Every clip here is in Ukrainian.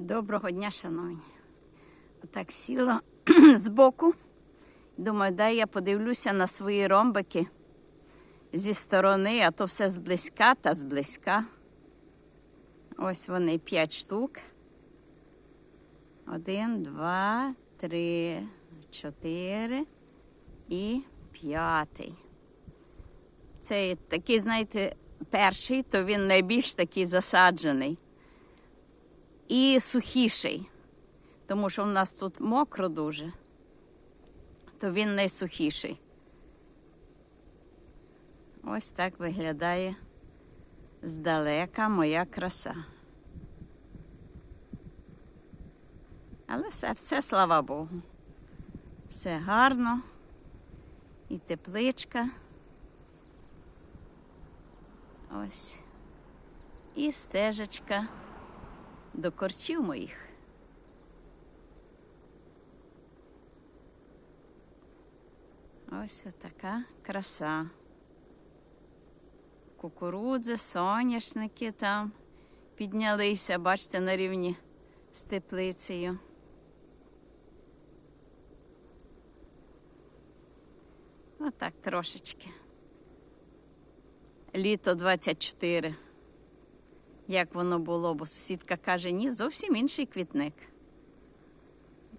Доброго дня, шановні. Отак сіла збоку. Думаю, дай я подивлюся на свої ромбики зі сторони, а то все зблизька та зблизька. Ось вони п'ять штук. Один, два, три, чотири і п'ятий. Цей такий, знаєте, перший, то він найбільш такий засаджений і сухіший, тому що в нас тут мокро дуже, то він найсухіший. Ось так виглядає здалека моя краса. Але все, все, слава Богу. Все гарно і тепличка. Ось. І стежечка до корчів моїх. Ось така краса. Кукурудзи, соняшники там піднялися, бачите, на рівні з теплицею. Отак трошечки. Літо 24 як воно було, бо сусідка каже, ні, зовсім інший квітник.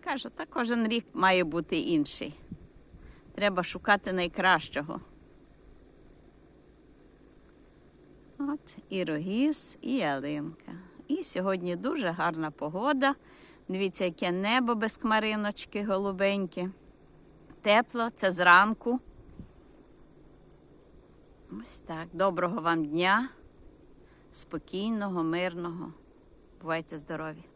Кажу, та кожен рік має бути інший. Треба шукати найкращого. От і рогіз, і ялинка. І сьогодні дуже гарна погода. Дивіться, яке небо без хмариночки голубеньке. Тепло, це зранку. Ось так. Доброго вам дня спокійного, мирного. Бувайте здорові!